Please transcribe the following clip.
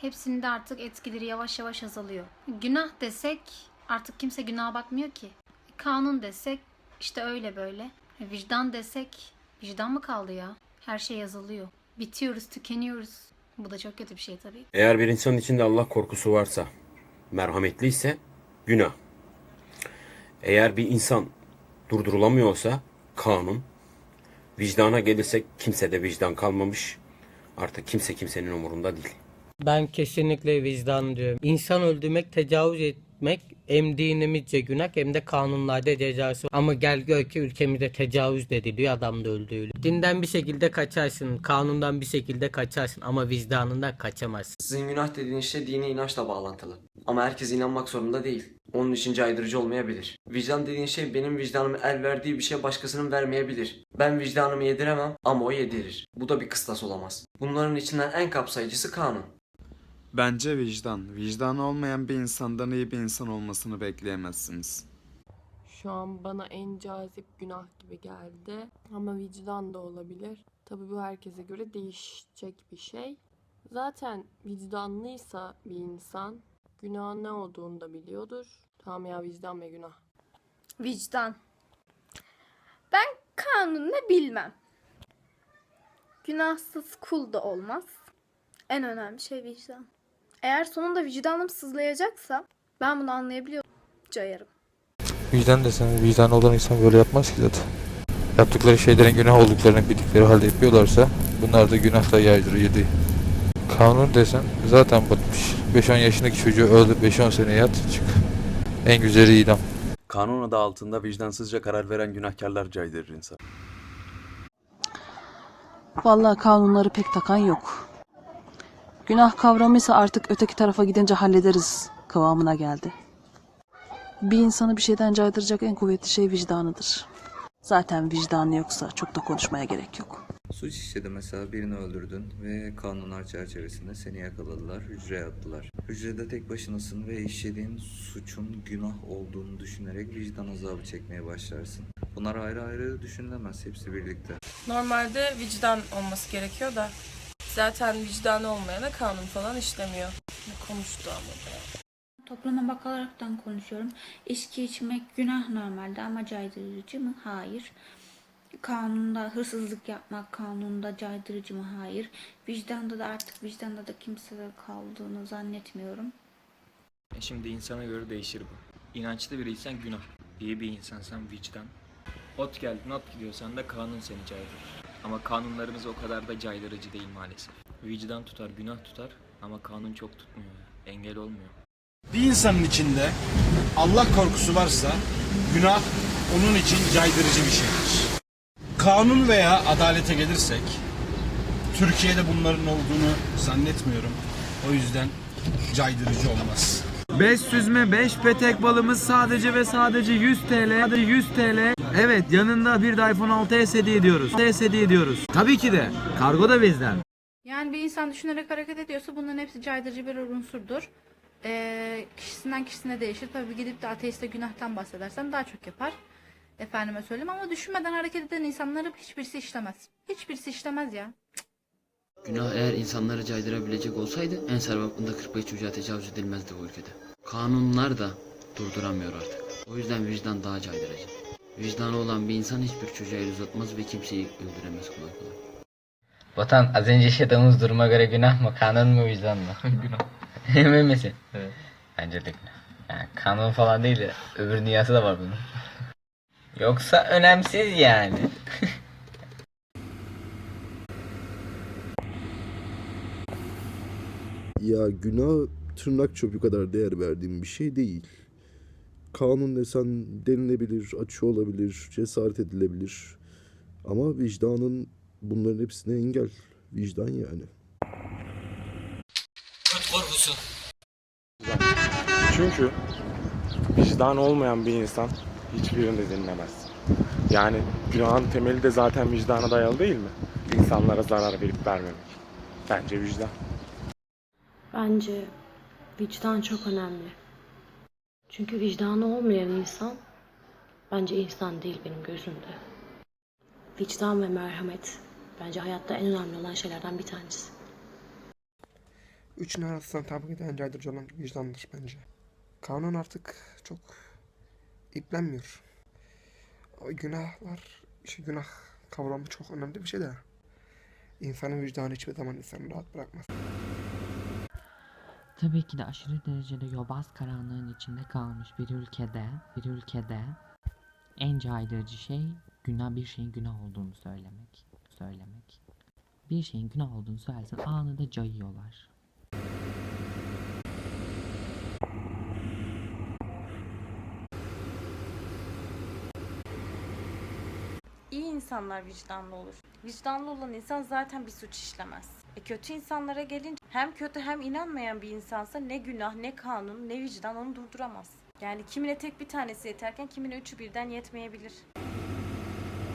Hepsinin de artık etkileri yavaş yavaş azalıyor. Günah desek artık kimse günaha bakmıyor ki. Kanun desek işte öyle böyle. Vicdan desek vicdan mı kaldı ya? Her şey yazılıyor. Bitiyoruz, tükeniyoruz. Bu da çok kötü bir şey tabii. Eğer bir insanın içinde Allah korkusu varsa, merhametliyse günah. Eğer bir insan durdurulamıyorsa kanun, vicdana gelirsek kimsede vicdan kalmamış. Artık kimse kimsenin umurunda değil. Ben kesinlikle vicdan diyorum. İnsan öldürmek, tecavüz etmek hem dinimizce günah hem de kanunlarda cezası. Ama gel gör ki ülkemizde tecavüz de ediliyor adam da öldürülüyor. Dinden bir şekilde kaçarsın, kanundan bir şekilde kaçarsın ama vicdanından kaçamazsın. Sizin günah dediğiniz şey dini inançla bağlantılı. Ama herkes inanmak zorunda değil. Onun için caydırıcı olmayabilir. Vicdan dediğin şey benim vicdanım el verdiği bir şey başkasının vermeyebilir. Ben vicdanımı yediremem ama o yedirir. Bu da bir kıstas olamaz. Bunların içinden en kapsayıcısı kanun. Bence vicdan. Vicdan olmayan bir insandan iyi bir insan olmasını bekleyemezsiniz. Şu an bana en cazip günah gibi geldi. Ama vicdan da olabilir. Tabii bu herkese göre değişecek bir şey. Zaten vicdanlıysa bir insan günahın ne olduğunu da biliyordur. Tamam ya vicdan ve günah. Vicdan. Ben kanunu bilmem. Günahsız kul da olmaz. En önemli şey vicdan. Eğer sonunda vicdanım sızlayacaksa ben bunu anlayabiliyorum. Cayarım. Vicdan desen vicdan olan insan böyle yapmaz ki zaten. Yaptıkları şeylerin günah olduklarını bildikleri halde yapıyorlarsa bunlar da günah da yaydırıcı değil. Kanun desen zaten batmış. 5-10 yaşındaki çocuğu öldür 5-10 sene yat çık. En güzeli idam. Kanun adı altında vicdansızca karar veren günahkarlar caydırır insan. Vallahi kanunları pek takan yok. Günah kavramı ise artık öteki tarafa gidince hallederiz kıvamına geldi. Bir insanı bir şeyden caydıracak en kuvvetli şey vicdanıdır. Zaten vicdanı yoksa çok da konuşmaya gerek yok. Suç işledin mesela birini öldürdün ve kanunlar çerçevesinde seni yakaladılar, hücreye attılar. Hücrede tek başınasın ve işlediğin suçun günah olduğunu düşünerek vicdan azabı çekmeye başlarsın. Bunlar ayrı ayrı düşünülemez, hepsi birlikte. Normalde vicdan olması gerekiyor da zaten vicdanı olmayana kanun falan işlemiyor. Ne konuştu ama be. Topluma bakaraktan konuşuyorum. İçki içmek günah normalde ama caydırıcı mı? Hayır. Kanunda hırsızlık yapmak kanunda caydırıcı mı? Hayır. Vicdanda da artık vicdanda da kimsede kaldığını zannetmiyorum. Şimdi insana göre değişir bu. İnançlı biriysen günah. İyi bir insansan vicdan. Ot geldin ot gidiyorsan da kanun seni caydırır. Ama kanunlarımız o kadar da caydırıcı değil maalesef. Vicdan tutar, günah tutar ama kanun çok tutmuyor. Engel olmuyor. Bir insanın içinde Allah korkusu varsa günah onun için caydırıcı bir şeydir. Kanun veya adalete gelirsek Türkiye'de bunların olduğunu zannetmiyorum. O yüzden caydırıcı olmaz. 5 süzme 5 petek balımız sadece ve sadece 100 TL. Sadece 100 TL. Evet yanında bir de iPhone 6s hediye ediyoruz. 6s hediye ediyoruz. Tabii ki de. Kargo da bizden. Yani bir insan düşünerek hareket ediyorsa bunların hepsi caydırıcı bir unsurdur. Ee, kişisinden kişisine değişir. Tabii gidip de ateiste günahtan bahsedersem daha çok yapar. Efendime söyleyeyim ama düşünmeden hareket eden insanları hiçbirisi işlemez. Hiçbirisi işlemez ya. Günah eğer insanları caydırabilecek olsaydı en sevapında 45 çocuğa tecavüz edilmezdi bu ülkede. Kanunlar da durduramıyor artık. O yüzden vicdan daha caydırıcı. Vicdanı olan bir insan hiçbir çocuğa el uzatmaz ve kimseyi öldüremez kolay kolay. Vatan az önce yaşadığımız duruma göre günah mı, kanun mu, vicdan mı? günah. Emin misin? Evet. Bence de günah. Yani kanun falan değil de öbür dünyası da var bunun. Yoksa önemsiz yani. Ya günah tırnak çöpü kadar değer verdiğim bir şey değil. Kanun desen denilebilir, açı olabilir, cesaret edilebilir. Ama vicdanın bunların hepsine engel. Vicdan yani. Korkusu. Çünkü vicdan olmayan bir insan hiçbirinde dinlemez. Yani günahın temeli de zaten vicdana dayalı değil mi? İnsanlara zarar verip vermemek. Bence vicdan. Bence vicdan çok önemli. Çünkü vicdanı olmayan insan bence insan değil benim gözümde. Vicdan ve merhamet bence hayatta en önemli olan şeylerden bir tanesi. Üçün arasından tabi ki de en caydırıcı olan vicdandır bence. Kanun artık çok iplenmiyor. O günahlar, işte günah kavramı çok önemli bir şey de. İnsanın vicdanı hiçbir zaman insanı rahat bırakmaz. Tabii ki de aşırı derecede yobaz karanlığın içinde kalmış bir ülkede, bir ülkede en caydırıcı şey günah bir şeyin günah olduğunu söylemek, söylemek. Bir şeyin günah olduğunu söylersen anında cayıyorlar. İyi insanlar vicdanlı olur. Vicdanlı olan insan zaten bir suç işlemez. E kötü insanlara gelince hem kötü hem inanmayan bir insansa ne günah, ne kanun, ne vicdan onu durduramaz. Yani kimine tek bir tanesi yeterken kimine üçü birden yetmeyebilir.